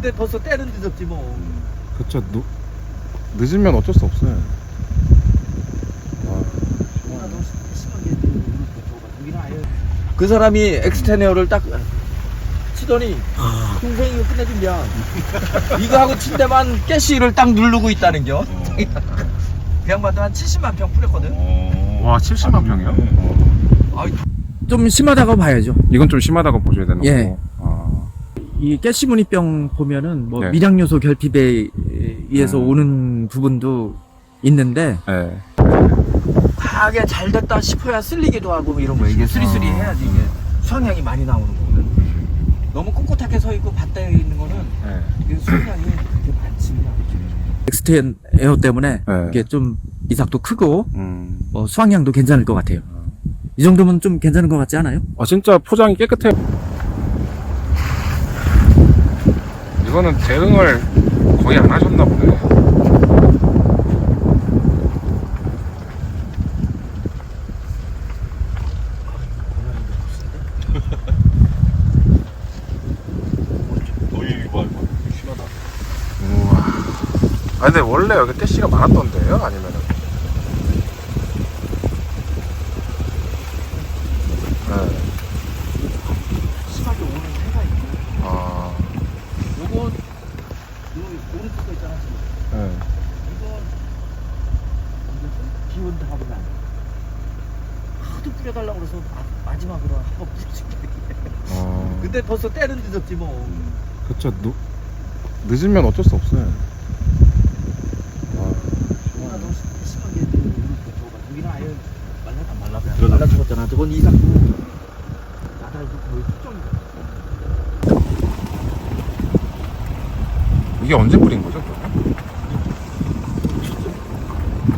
근데 벌써 때는 늦었지 뭐. 그쵸. 늦, 늦으면 어쩔 수 없어요. 와, 그 사람이 엑스테네어를 딱 치더니 동생이 이거 끝내준냐 이거 하고 친 데만 가시를 딱 누르고 있다는 겨. 그 양반도 한 70만 평 뿌렸거든. 와 70만 평이요? 아이, 좀 심하다고 봐야죠. 이건 좀 심하다고 보셔야 되는 예. 거고. 아, 이 가시무늬병 보면은 뭐 네. 미량 요소 결핍에 의해서 음. 오는 부분도 있는데 네. 과하게 잘 됐다 싶어야 쓸리기도 하고 뭐 이런 거 이게 스리스리 아. 해야지 이게 수확량이 많이 나오는 거거든 너무 꿋꿋하게 서 있고 밭대에 있는 거는 네. 이게 수확량이 그렇게 않죠 엑스텐 에어 때문에 네. 이게 좀 이삭도 크고 음. 뭐 수확량도 괜찮을 것 같아요 이 정도면 좀 괜찮은 것 같지 않아요? 아 진짜 포장이 깨끗해요 이거는 대응을 거의 안 하셨나 보네. 우와. 아 근데 원래 여기 깨씨가 많았던데요? 아니면은 네. 심하게 오는 해가 있고 아, 요거 요 오른쪽 거 있잖아 지금 네. 이건 뭐지? 기온 다음날 뿌려달라고 그래서 마, 마지막으로 한번 뿌려줄게 어, 근데 벌써 때는 늦었지 뭐. 그쵸. 늦, 늦으면 어쩔 수 없어요. 와, 뭔가 너무 심- 심하게 줘봐 여기는 아예 말라 안 말라 들어가. 말라 죽었잖아. 저건 이삭도 나달도 거의 특정이다. 이게 언제 뿌린 거죠 그러면?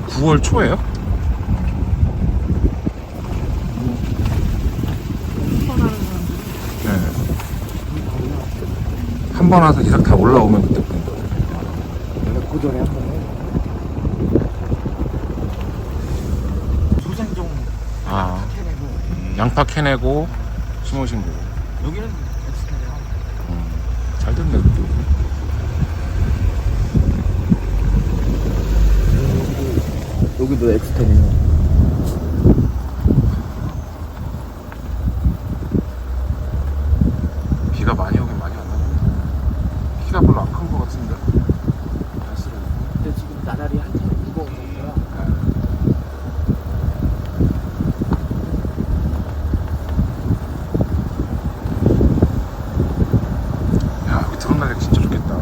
9월 초에요? 네. 한 번 와서 이삭 다 올라오면 그때 뿌린 거예요. 원래 고전에 한번 해 소생종 아 캐내고 양파 캐내고 심으신 거고 여기는 엑스테네야 음, 잘 됐네 그래도. 여기도 엑스테네요 비가 많이 오긴 많이 왔나 보다 키가 별로 안 큰 거 같은데 날씨가 근데 지금 나날이 한참 무거운 거라 야 여기 드론 날리기 진짜 좋겠다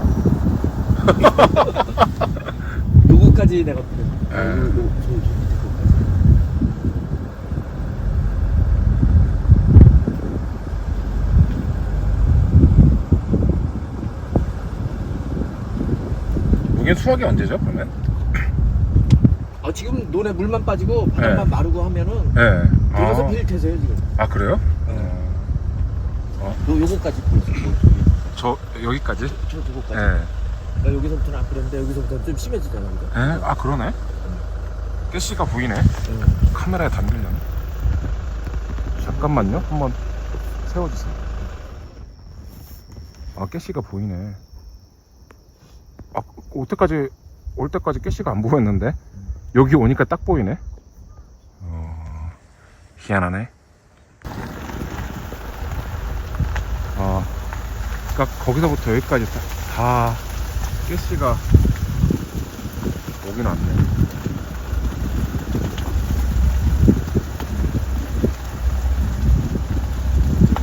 요거까지 내가 에. 요, 요, 저, 저 밑에 거까지 여긴 수확이 언제죠 그러면? 아 지금 논에 물만 빠지고 바람만 네. 마르고 하면은 네 들어가서 아, 빌 태세요 지금 아 그래요? 네. 어, 요, 요거까지 뿌렸어 요, 저 여기까지? 저 요거까지 네. 그러니까 여기서부터는 안 뿌렸는데 여기서부터는 좀 심해지잖아 그죠? 네? 아 그러네? 깨씨가 보이네? 응. 카메라에 담기려네 잠깐만요. 한번 세워주세요. 아 깨씨가 보이네. 아올 때까지 올 때까지 깨씨가 안 보였는데? 여기 오니까 딱 보이네? 어, 희한하네. 아 그니까 거기서부터 여기까지 다, 다 깨씨가 오긴 왔네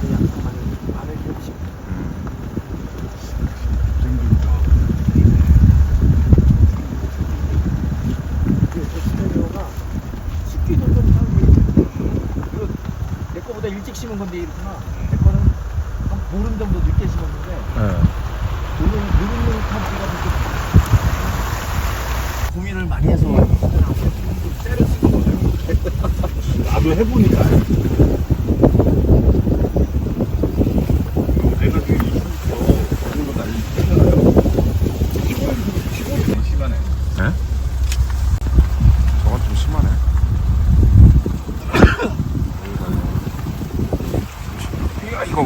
그냥 가만히 마늘 펼치 그 엑스테리어가 습기도 좀 타고 이거 내 거보다 일찍 심은 건데 이렇구나 내 거는 한 보름 정도 늦게 심었는데 네. 노는 노릇노릇한 때가 그렇게 고민을 많이 해서 때를 쓰는 나도 해보니까 내가 그 이후부터 그런 거 날리기 심하네 네? 저건 좀 심하네. 야, 이거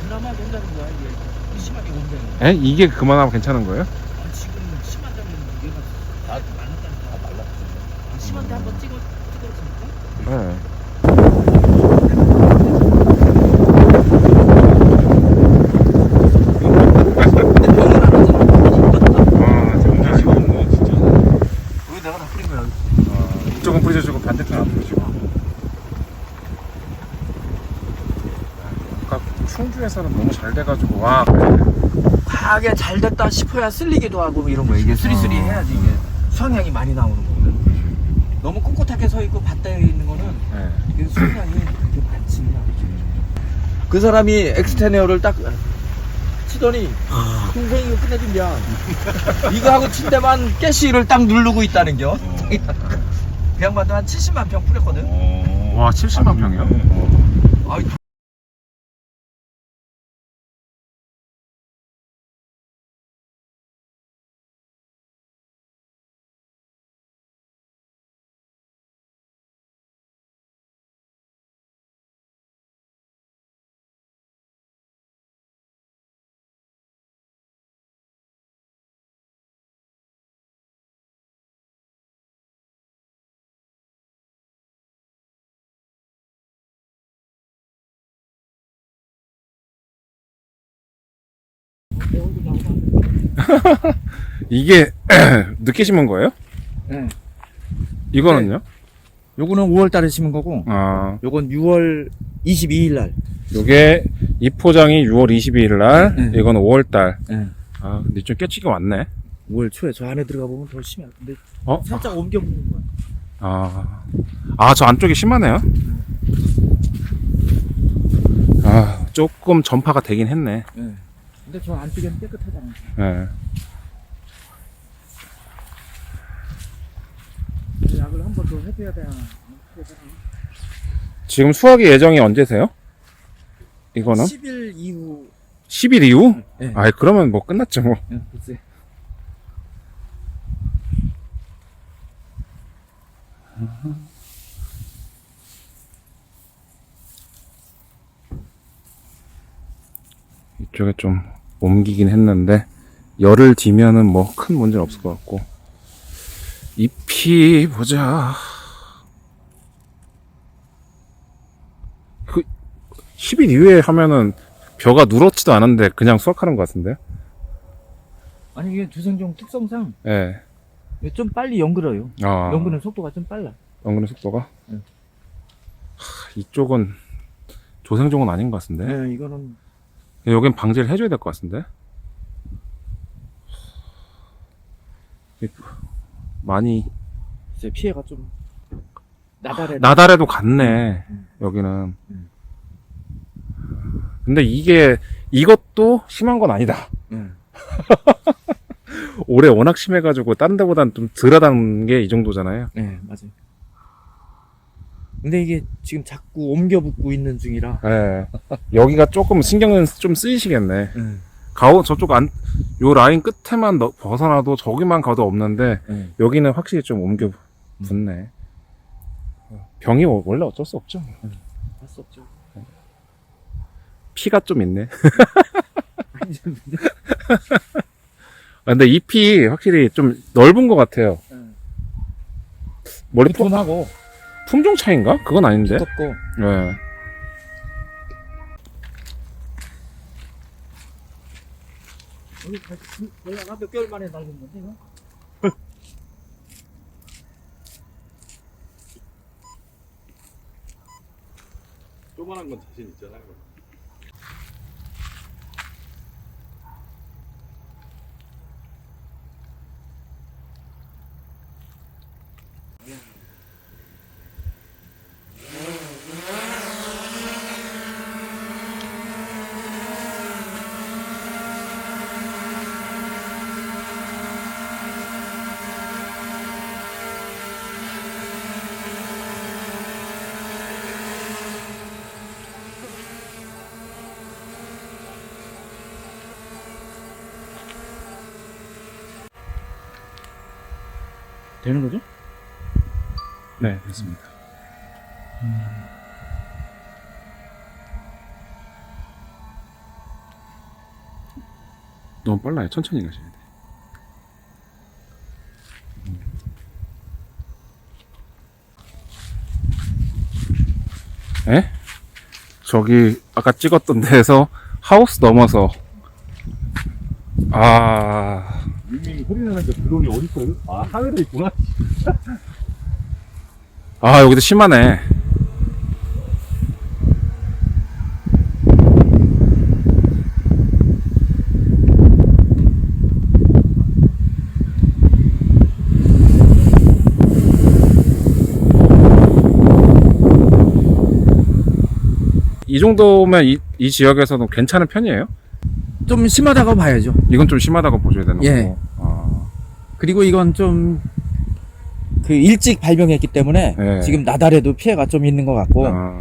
그나마 된다는 거야 이게 심하게 온다는 에? 이게 그만하면 괜찮은 거예요? 아, 지금 심하다면 얘가 다 말랐다는 거야 말랐지 심한데 한번 찍어 찍어주니까 네. 근데 병은 안 하잖아 아, 정말 시원네, 진짜. 여기 내가 다 뿌린 거야 이쪽은 뿌려주고 반대쪽은 안 뿌려주고. 아까 충주에서는 너무 잘 돼가지고 와. 하게 잘 됐다 싶어야 쓸리기도 하고 이런 거 이게 수리수리 해야지 이게 수확량이 많이 나오는 거거든. 너무 꿋꿋하게 서 있고 밭대에 있는 거는 네. 이게 수확량이 그렇게 많지 않아 그 사람이 엑스테네어를 딱 치더니 동생이 끝내준냐 이거 하고 친 데만 가시를 딱 누르고 있다는 겨. 그 양반도 한 70만 평 뿌렸거든. 어. 와, 70만 평이요? 아이 이게 늦게 심은 거예요? 네. 이거는요? 요거는 5월 달에 심은 거고 아, 요건 6월 22일 날 요게 이 포장이 6월 22일 날, 네. 이거는 5월 달. 네. 아, 근데 좀 깨치기 왔네. 5월 초에 저 안에 들어가 보면 더 심해 근데 어? 살짝 옮겨 보는 거야 아, 아, 저 안쪽이 심하네요. 아, 조금 전파가 되긴 했네. 네. 근데 저 안쪽에는 깨끗하잖아 예. 약을 한 번 더 해줘야 되나 지금 수확이 예정이 언제세요? 이거는? 10일 이후 10일 이후? 네. 아이, 그러면 뭐 끝났죠, 뭐. 네, 글쎄 이쪽에 좀 옮기긴 했는데, 열을 뒤면은 뭐 큰 문제는 없을 것 같고. 잎이, 보자. 그, 10일 이후에 하면은 벼가 누렇지도 않은데 그냥 수확하는 것 같은데? 아니 이게 주생종 특성상 예. 좀 빨리 연글어요 아. 연근의 속도가 좀 빨라 연근의 속도가? 응. 하, 이쪽은 조생종은 아닌 것 같은데? 네 이거는 여긴 방제를 해줘야 될 것 같은데? 이- 많이 이제 피해가 좀 나달에 나달에도 갔네 음. 여기는 음. 근데 이게 이것도 심한 건 아니다 네. 올해 워낙 심해가지고 다른 데보단 좀 덜하다는 게 이 정도잖아요 네 맞아요 근데 이게 지금 자꾸 옮겨 붙고 있는 중이라. 예. 여기가 조금 신경은 좀 쓰이시겠네. 네. 가오 저쪽 안 요 라인 끝에만 넣- 벗어나도 저기만 가도 없는데 네. 여기는 확실히 좀 옮겨 붙네. 병이 워- 원래 어쩔 수 없죠. 할수 없죠. 피가 좀 있네. 아, 근데 잎이 확실히 좀 넓은 것 같아요. 네. 머리 품, 두툼하고 품종 차인가? 그건 아닌데 두껍고 네. 여기 가- 내가 몇 개월 만에 날린 건데 이거? 조만한 건 자신 있잖아요. 되는 거죠? 네 됐습니다 너무 빨라요. 천천히 가셔야 돼. 에? 저기 아까 찍었던 데에서 하우스 넘어서 아 유민이 소리 나는데 드론이 어디 있어요? 아 하늘에 있구나. 아, 여기도 심하네. 이 정도면 이, 이 지역에서는 괜찮은 편이에요? 좀 심하다고 봐야죠. 이건 좀 심하다고 보셔야 되는 예. 거고. 아, 그리고 이건 좀 그 일찍 발병했기 때문에 예. 지금 나달에도 피해가 좀 있는 것 같고 아.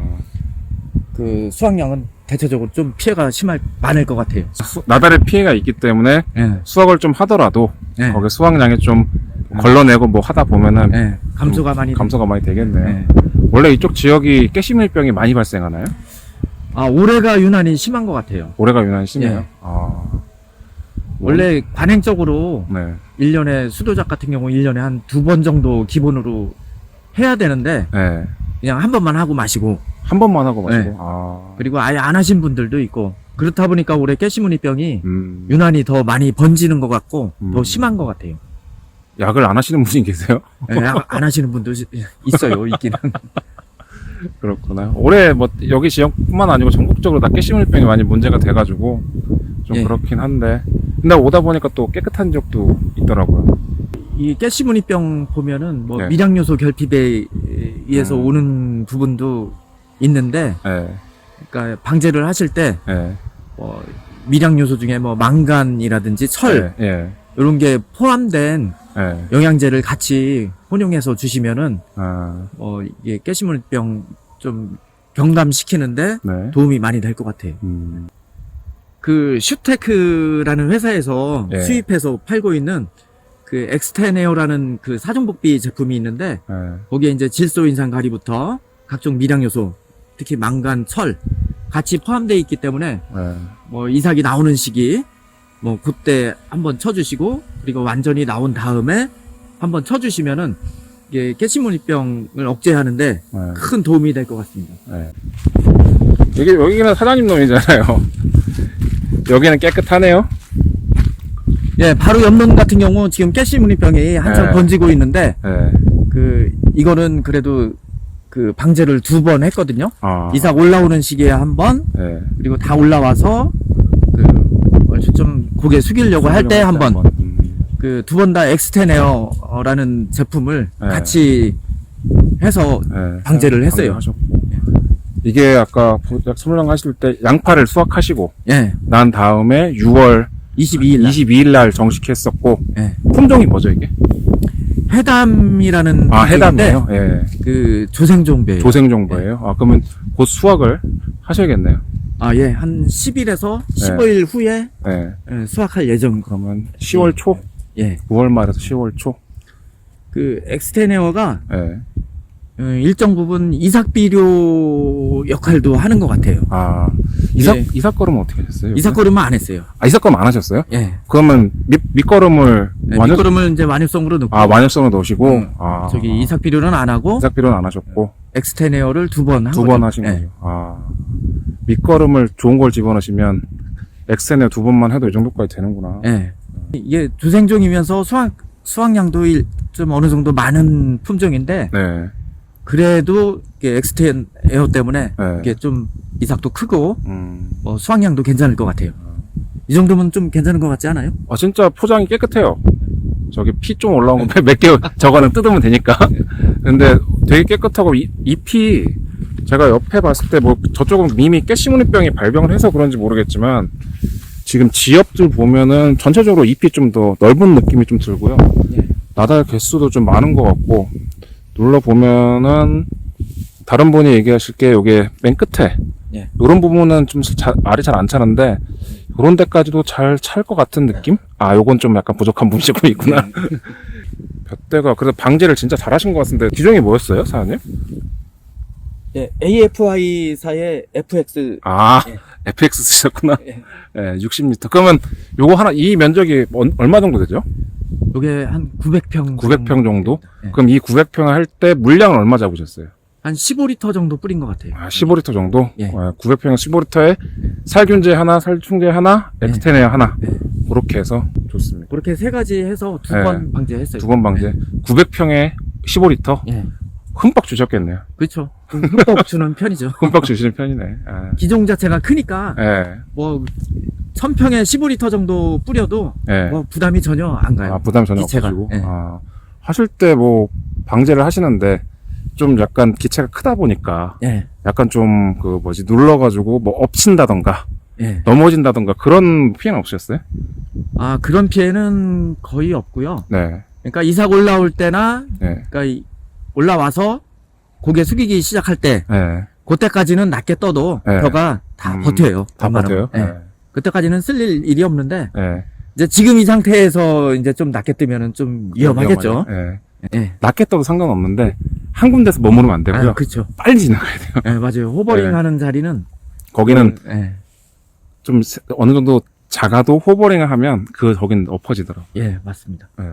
그 수확량은 대체적으로 좀 피해가 심할 많을 것 같아요. 수- 나달의 피해가 있기 때문에 예. 수확을 좀 하더라도 예. 거기 수확량이 좀 걸러내고 뭐 하다 보면은 예. 감소가 많이 감소가 많이 되겠네요. 예. 원래 이쪽 지역이 깨시밀병이 많이 발생하나요? 아 올해가 유난히 심한 것 같아요. 올해가 유난히 심해요. 예. 아, 원래 관행적으로 네, 1년에 수도작 같은 경우 1년에 한 두 번 정도 기본으로 해야 되는데 네. 그냥 한 번만 하고 마시고 한 번만 하고 마시고. 네. 아, 그리고 아예 안 하신 분들도 있고 그렇다 보니까 올해 깨시무늬병이 음, 유난히 더 많이 번지는 것 같고 더 음. 심한 것 같아요. 약을 안 하시는 분이 계세요? 예, 아- 안 하시는 분도 있어요, 있기는. 그렇구나. 올해 뭐 여기 지역뿐만 아니고 전국적으로 다 깨시밀병이 많이 문제가 돼가지고 좀 예. 그렇긴 한데. 근데 오다 보니까 또 깨끗한 지역도 있더라고요. 이 깨시무늬병 보면은 뭐 네. 미량요소 결핍에 의해서 음. 오는 부분도 있는데, 예, 그러니까 방제를 하실 때 예, 뭐 미량요소 중에 뭐 망간이라든지 철 예, 예, 이런 게 포함된 예. 영양제를 같이 혼용해서 주시면은 아, 뭐 이게 깨시무늬병 좀 경감시키는데 네. 도움이 많이 될 것 같아요. 음, 그 슈테크라는 회사에서 예. 수입해서 팔고 있는 그 엑스테네오라는 그 사정복비 제품이 있는데 예, 거기에 이제 질소 인상 가리부터 각종 미량 요소 특히 망간, 철 같이 포함되어 있기 때문에 예. 뭐 이삭이 나오는 시기 뭐 그때 한번 쳐주시고 그리고 완전히 나온 다음에 한번 쳐주시면은 이게 깨시무늬병을 억제하는데 예. 큰 도움이 될 것 같습니다. 네. 여기, 여기는 사장님 놈이잖아요. 여기는 깨끗하네요. 예, 바로 옆론 같은 경우 지금 깨시 무늬병이 한창 네. 번지고 있는데 네. 그 이거는 그래도 그 방제를 두 번 했거든요. 아. 이삭 올라오는 시기에 한 번, 네. 그리고 다 올라와서 그 얼추 좀 고개 숙이려고 할 때 한 번, 음. 그두 번 다 엑스테네어라는 제품을 네. 같이 해서 네. 방제를 했어요. 하셨고. 이게 아까 약 설명 하실 때 양파를 수확하시고 예, 난 다음에 6월 22일 날 22일 날 정식했었고 예. 품종이 뭐죠 이게? 해담이라는 아 해담이에요. 예. 그 조생종배예요. 조생 정보예요. 아 그러면 곧 수확을 하셔야겠네요. 아, 예, 한 10일에서 네. 15일 후에 네. 예, 수확할 예정. 그러면 10월 초, 예, 9월 말에서 10월 초. 그 엑스테네어가 예. 어, 일정 부분 이삭 비료 역할도 하는 것 같아요. 아 이삭 예. 이삭 걸음은 어떻게 하셨어요? 이삭 걸음은 안 했어요. 아 이삭 걸음 안 하셨어요? 예. 그러면 밑 밑거름을 네, 완전 밑거름을 이제 완효성으로 넣고 아 완효성을 넣으시고 음, 아 저기 이삭 비료는 안 하고 이삭 비료는 안 하셨고 엑스테네어를 두번한 두. 번 하신 예. 거죠. 아 밑거름을 좋은 걸 집어넣으시면 엑센에 두 번만 해도 이 정도까지 되는구나. 예. 이게 주생종이면서 수확 수확량도 일- 좀 어느 정도 많은 품종인데 네. 그래도 이게 엑스테네어 때문에 네. 이게 좀 이삭도 크고 음. 뭐 수확량도 괜찮을 것 같아요. 이 정도면 좀 괜찮은 것 같지 않아요? 아 진짜 포장이 깨끗해요. 저기 피 좀 올라온 거 몇 개 저거는 뜯으면 되니까. 근데 되게 깨끗하고 이, 잎이 제가 옆에 봤을 때 뭐 저쪽은 이미 깨시무늬병이 발병을 해서 그런지 모르겠지만 지금 지엽들 보면은 전체적으로 잎이 좀 더 넓은 느낌이 좀 들고요. 예. 나달 개수도 좀 많은 것 같고 눌러 보면은 다른 분이 얘기하실 게 요게 맨 끝에 예. 이런 부분은 좀 자- 알이 잘 안 차는데 그런 데까지도 잘 찰 것 같은 느낌? 아 요건 좀 약간 부족한 부분이 좀 있구나 볕대가 그래서 방제를 진짜 잘하신 것 같은데 기종이 뭐였어요 사장님? 예, AFI사의 FX 아 예. FX 쓰셨구나. 예. 예, 60m. 그러면 요거 하나, 이 면적이 얼- 얼마 정도 되죠? 요게 한 900평 900평 정도? 예. 그럼 이 900평 할 때 물량은 얼마 잡으셨어요? 한 15리터 정도 뿌린 것 같아요. 아, 15리터 정도? 예. 900평 15리터에 살균제 하나, 살충제 하나, 예. 엑스테네어 하나. 예. 그렇게 해서 좋습니다. 그렇게 세 가지 해서 두 예. 번 방제했어요. 두 번 방제. 900평에 15리터? 예. 흠뻑 주셨겠네요. 그렇죠. 좀 흠뻑 주는 편이죠. 흠뻑 주시는 편이네. 아. 기종 자체가 크니까 예, 뭐 1000평에 15리터 정도 뿌려도 예. 뭐 부담이 전혀 안 가요. 아, 부담 전혀 기체가. 없으시고. 예. 아, 하실 때 뭐, 방제를 하시는데, 좀 약간 기체가 크다 보니까, 예. 약간 좀, 그, 뭐지, 눌러가지고, 뭐, 엎친다던가, 예. 넘어진다던가, 그런 피해는 없으셨어요? 아, 그런 피해는 거의 없고요. 네, 그러니까 이삭 올라올 때나 네, 그러니까 이- 올라와서 고개 숙이기 시작할 때 네. 그때까지는 낮게 떠도 네. 벼가 다 음, 버텨요. 다 웬만하면. 버텨요? 예. 그때까지는 쓸 일이 없는데 네. 이제 지금 이 상태에서 이제 좀 낮게 뜨면은 좀 위험하겠죠. 네. 예. 낮게 떠도 상관없는데, 한 군데서 머무르면 안 되고요. 아, 그렇죠. 빨리 지나가야 돼요. 예, 맞아요. 호버링 네. 하는 자리는 거기는 예. 좀, 세- 어느 정도 작아도 호버링을 하면, 그, 거긴 엎어지더라고요. 예, 맞습니다. 예.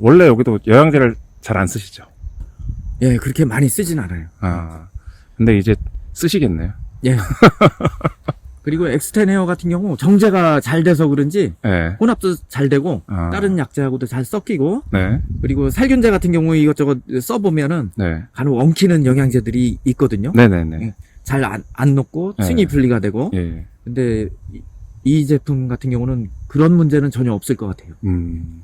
원래 여기도 영양제를 잘 안 쓰시죠? 예, 그렇게 많이 쓰진 않아요. 아, 근데 이제 쓰시겠네요. 예. 그리고 엑스테네어 같은 경우 정제가 잘 돼서 그런지 네. 혼합도 잘 되고 아. 다른 약재하고도 잘 섞이고 네. 그리고 살균제 같은 경우 이것저것 써보면은 네. 간혹 엉키는 영양제들이 있거든요. 네네네. 예. 잘안 안 녹고 네. 층이 분리가 되고 예. 근데 이, 이 제품 같은 경우는 그런 문제는 전혀 없을 것 같아요. 음.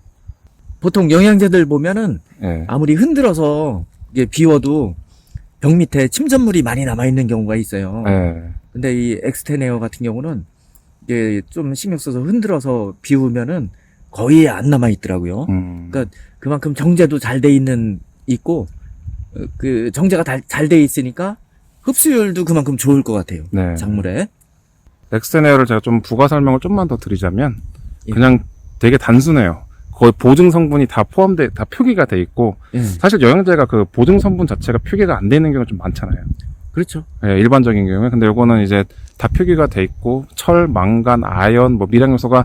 보통 영양제들 보면은 예. 아무리 흔들어서 이게 비워도 벽 밑에 침전물이 많이 남아 있는 경우가 있어요. 예. 근데 이 엑스테네어 같은 경우는 이게 좀 신경 써서 흔들어서 비우면은 거의 안 남아 있더라고요. 음. 그러니까 그만큼 정제도 잘 돼 있는 있고 어, 그 정제가 잘 돼 있으니까 흡수율도 그만큼 좋을 것 같아요. 네. 작물에. 넥스테네어를 제가 좀 부가 설명을 좀만 더 드리자면 예. 그냥 되게 단순해요. 거의 보증 성분이 다 포함돼 다 표기가 돼 있고 예. 사실 영양제가 그 보증 성분 자체가 표기가 안돼 있는 경우가 좀 많잖아요. 그렇죠. 예, 일반적인 경우에 근데 요거는 이제 다 표기가 돼 있고 철, 망간, 아연, 뭐 미량 요소가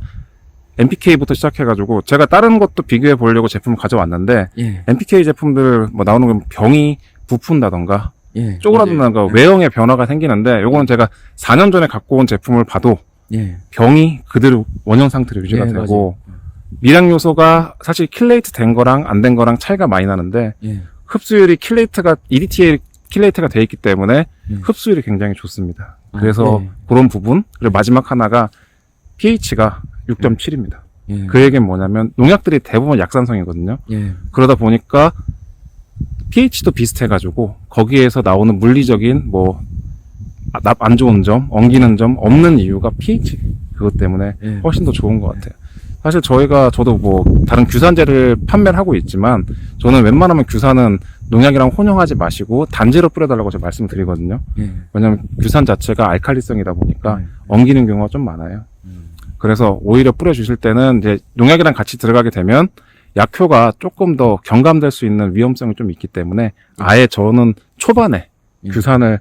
NPK부터 시작해가지고 제가 다른 것도 비교해 보려고 제품을 가져왔는데 예. NPK 제품들 뭐 나오는 건 병이 부푼다던가 예. 쪼그라든다던가 외형의 변화가 생기는데 요거는 제가 4년 전에 갖고 온 제품을 봐도 예. 병이 그대로 원형 상태로 유지가 예, 되고 미량 요소가 사실 킬레이트 된 거랑 안 된 거랑 차이가 많이 나는데 예. 흡수율이 킬레이트가 EDTA 킬레이트가 돼 있기 때문에 음. 흡수율이 굉장히 좋습니다. 아, 그래서 네. 그런 부분 그리고 마지막 하나가 pH가 6.7입니다. 예. 그 얘기는 뭐냐면 농약들이 대부분 약산성이거든요. 예. 그러다 보니까 pH도 비슷해가지고 거기에서 나오는 물리적인 뭐 안 좋은 점, 엉기는 점 없는 이유가 pH 그것 때문에 예. 훨씬 더 좋은 것 같아요. 사실 저희가 저도 뭐 다른 규산제를 판매를 하고 있지만 저는 웬만하면 규산은 농약이랑 혼용하지 마시고 단제로 뿌려달라고 제가 말씀드리거든요. 예. 왜냐하면 규산 자체가 알칼리성이다 보니까 음. 엉기는 경우가 좀 많아요. 음. 그래서 오히려 뿌려주실 때는 이제 농약이랑 같이 들어가게 되면 약효가 조금 더 경감될 수 있는 위험성이 좀 있기 때문에 아예 저는 초반에 예. 규산을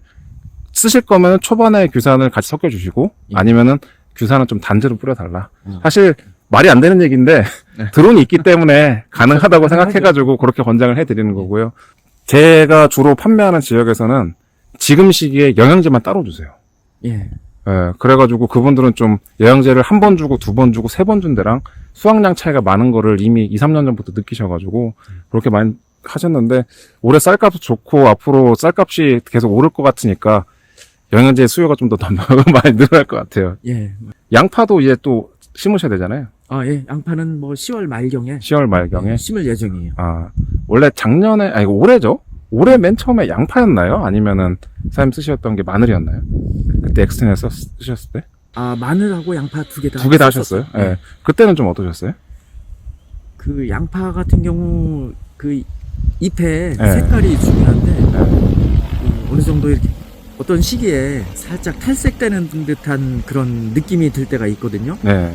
쓰실 거면 초반에 규산을 같이 섞여주시고 예. 아니면은 규산은 좀 단제로 뿌려달라. 음. 사실 말이 안 되는 얘기인데 네. 드론이 있기 때문에 가능하다고 생각해가지고 그렇게 권장을 해드리는 거고요. 제가 주로 판매하는 지역에서는 지금 시기에 영양제만 따로 주세요. 예. 예, 그래가지고 그분들은 좀 영양제를 한 번 주고 두 번 주고 세 번 준 데랑 수확량 차이가 많은 거를 이미 2, 3년 전부터 느끼셔가지고 그렇게 많이 하셨는데 올해 쌀값도 좋고 앞으로 쌀값이 계속 오를 것 같으니까 영양제 수요가 좀 더 많이 늘어날 것 같아요. 예. 양파도 이제 또 심으셔야 되잖아요. 아, 예. 양파는 뭐 10월 말경에 10월 말경에. 예, 심을 예정이에요. 아, 원래 작년에, 아니, 올해죠? 올해 맨 처음에 양파였나요? 아니면은, 사장님 쓰셨던 게 마늘이었나요? 그때 엑스텐에 썼, 쓰셨을 때? 아, 마늘하고 양파 두 개 다. 두 개 다. 하셨어요? 예. 그때는 좀 어떠셨어요? 그 양파 같은 경우 그 잎의 예. 색깔이 중요한데 예. 그 어느 정도 이렇게 어떤 시기에 살짝 탈색되는 듯한 그런 느낌이 들 때가 있거든요. 네.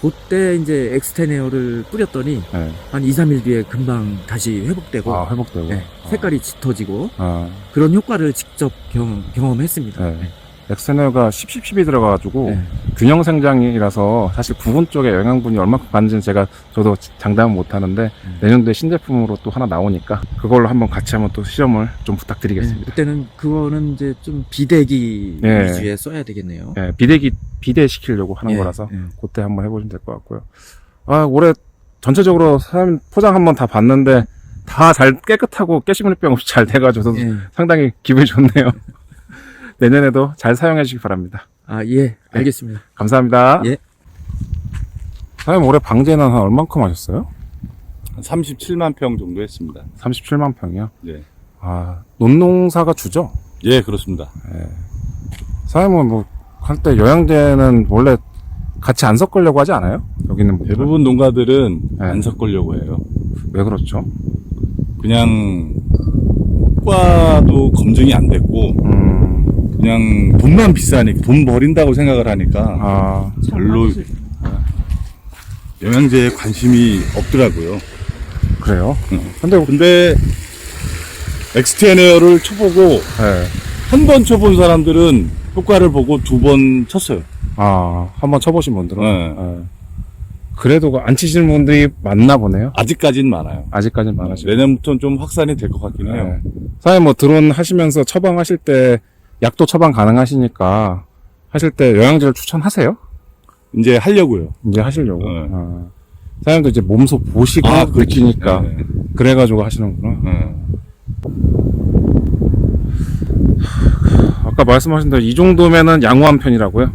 그때 이제 엑스테네어를 뿌렸더니 네. 한 2, 3일 뒤에 금방 다시 회복되고 아, 회복되고. 예, 색깔이 짙어지고 아, 그런 효과를 직접 경, 경험했습니다. 네. 엑스테너가 10, 10, 10이 들어가가지고 네. 균형 생장이라서 사실 부분 쪽에 영양분이 얼마큼 가는지는 제가 저도 장담은 못하는데 음. 내년도에 신제품으로 또 하나 나오니까 그걸로 한번 같이 한번 또 시험을 좀 부탁드리겠습니다. 네, 그때는 그거는 이제 좀 비대기 네. 위주에 써야 되겠네요. 네, 비대기 비대시키려고 하는 예, 거라서 예. 그때 한번 해보시면 될 것 같고요. 아 올해 전체적으로 사람 포장 한번 다 봤는데 다 잘 깨끗하고 깨시무늬병 없이 잘 돼가지고 예. 상당히 기분이 좋네요. 내년에도 잘 사용해 주시기 바랍니다. 아, 예, 알겠습니다. 감사합니다. 예. 사장님 올해 방제는 한 얼만큼 하셨어요? 한 37만 평 정도 했습니다. 37만 평이요. 네. 아 논농사가 주죠? 예, 그렇습니다. 사장님은 뭐 할 때 영양제는 원래 같이 안 섞으려고 하지 않아요? 여기 있는 분들은 대부분 농가들은 네. 안 섞으려고 해요. 왜 그렇죠? 그냥 효과도 검증이 안 됐고 음, 그냥 돈만 비싸니까 돈 버린다고 생각을 하니까 아 별로 영양제에 관심이 없더라고요. 그래요? 응. 근데 근데 엑스테너를 쳐보고 네. 한 번 쳐본 사람들은 효과를 보고 두 번 쳤어요. 아 한번 쳐보신 분들은 네. 네. 그래도 안 치시는 분들이 많나 보네요. 아직까진 많아요. 아직까지는 많으시죠. 내년부터는 좀 확산이 될 것 같긴 해요. 네. 사장님 뭐 드론 하시면서 처방하실 때 약도 처방 가능하시니까 하실 때 영양제를 추천하세요? 이제 하려고요. 이제 하시려고. 네. 아. 사장님도 이제 몸소 보시고 아, 그렇지. 느끼니까 네. 그래가지고 하시는구나. 네. 아까 말씀하신 대로 이 정도면은 양호한 편이라고요.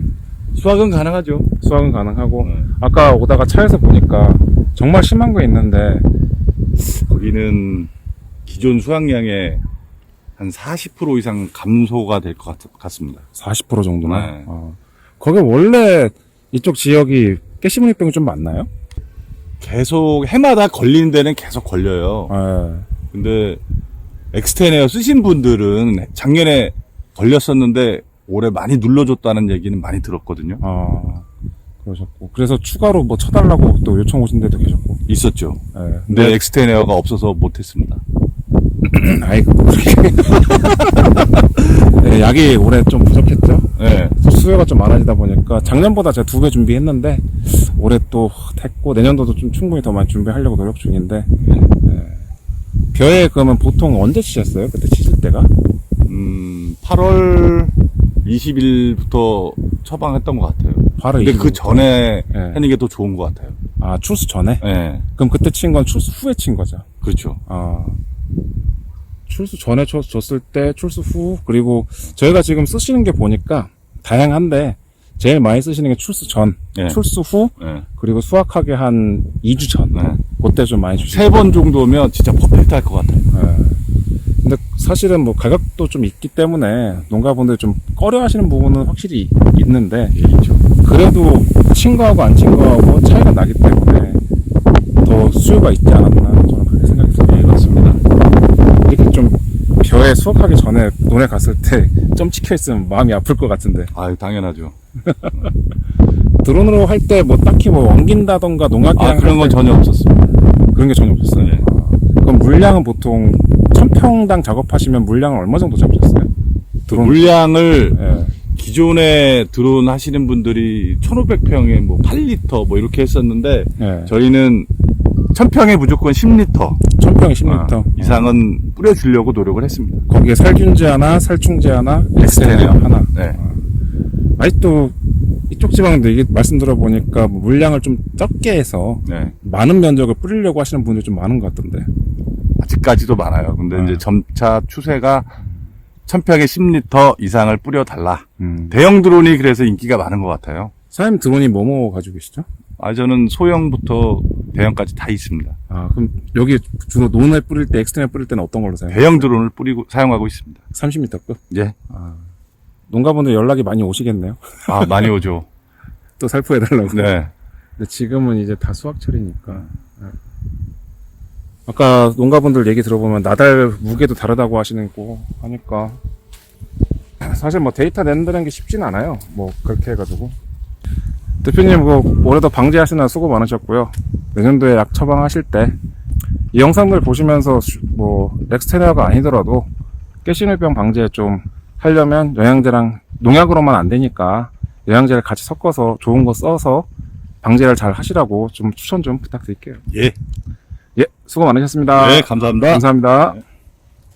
수확은 가능하죠. 수확은 가능하고 네. 아까 오다가 차에서 보니까 정말 심한 거 있는데 거기는 기존 수확량의 한 40% 이상 감소가 될 것 같습니다. 40% 정도나. 네. 어. 거기 원래 이쪽 지역이 깨시무늬병이 좀 많나요? 계속 해마다 걸리는 데는 계속 걸려요. 네. 근데 엑스테네어 쓰신 분들은 작년에 걸렸었는데 올해 많이 눌러줬다는 얘기는 많이 들었거든요. 아, 그러셨고. 그래서 추가로 뭐 쳐달라고 또 요청 오신 데도 계셨고. 있었죠. 네. 근데 엑스테네어가 없어서 못했습니다. 아이고, 그렇게. 네, 약이 올해 좀 부족했죠? 네. 수요가 좀 많아지다 보니까 작년보다 제가 두 배 준비했는데 올해 또 했고 내년도도 좀 충분히 더 많이 준비하려고 노력 중인데 네. 벼에 그러면 보통 언제 치셨어요? 그때 치실 때가? 음, 8월 20일부터 처방했던 것 같아요. 바로 근데 이그 전에 네. 하는 게 더 좋은 것 같아요. 아 출수 전에? 네. 그럼 그때 친 건 출수 후에 친 거죠? 그렇죠. 아 출수 전에 줬, 줬을 때 출수 후 그리고 저희가 지금 쓰시는 게 보니까 다양한데 제일 많이 쓰시는 게 출수 전, 네. 출수 후 네. 그리고 수확하기 한 2주 전 네. 그때 좀 많이 주시고 세번 정도면 진짜 퍼펙트 할 것 같아요. 예. 근데 사실은 뭐 가격도 좀 있기 때문에 농가분들이 좀 꺼려 하시는 부분은 확실히 있는데 그래도 친 거하고 안 친 거하고 차이가 나기 때문에 더 수요가 있지 않았나 저는 그렇게 생각이 듭니다. 네, 맞습니다. 이렇게 좀 벼에 수확하기 전에 논에 갔을 때 점 찍혀 있으면 마음이 아플 것 같은데 아유, 당연하죠. 드론으로 할 때 뭐 딱히 뭐 엉긴다던가 농약이랑 아, 그런 할건때 전혀 없었습니다. 그런 게 전혀 없었어요. 네. 아, 그럼 물량은 보통 천평당 작업하시면 물량을 얼마 정도 잡으셨어요? 드론 물량을 예. 기존에 드론 하시는 분들이 1500평에 뭐 8리터 뭐 이렇게 했었는데 예. 저희는 1000평에 무조건 10리터 천평에 10m 아, 이상은 뿌려주려고 노력을 했습니다. 거기에 살균제 하나, 살충제 하나, 엑스테네어 하나. 네. 아직도 이쪽 지방도 이게 말씀 들어보니까 뭐 물량을 좀 적게 해서 네. 많은 면적을 뿌리려고 하시는 분들이 좀 많은 것 같던데. 아직까지도 많아요. 근데 아. 이제 점차 추세가 1000평에 10리터 이상을 뿌려달라. 음. 대형 드론이 그래서 인기가 많은 것 같아요. 사장님 드론이 뭐뭐 가지고 계시죠? 아, 저는 소형부터 대형까지 다 있습니다. 아, 그럼 여기 주로 논에 뿌릴 때, 엑스테네어 뿌릴 때는 어떤 걸로 사용해요? 대형 드론을 뿌리고 사용하고 있습니다. 30m급? 예. 농가분들 연락이 많이 오시겠네요. 아, 많이 오죠. 또 살포해달라고. 네. 근데 지금은 이제 다 수확철이니까. 네. 아까 농가분들 얘기 들어보면 나달 무게도 다르다고 하시는 거 하니까 사실 뭐 데이터 낸다는 게 쉽진 않아요. 뭐 그렇게 해가지고 대표님 그 올해도 방제하시느라 수고 많으셨고요. 내년도에 약 처방하실 때 이 영상들 보시면서 수- 뭐 렉스테리아가 아니더라도 깨시누병 방제 좀 하려면 영양제랑 농약으로만 안 되니까 영양제를 같이 섞어서 좋은 거 써서 방제를 잘 하시라고 좀 추천 좀 부탁드릴게요. 예. 예, 수고 많으셨습니다. 네, 감사합니다. 감사합니다. 네.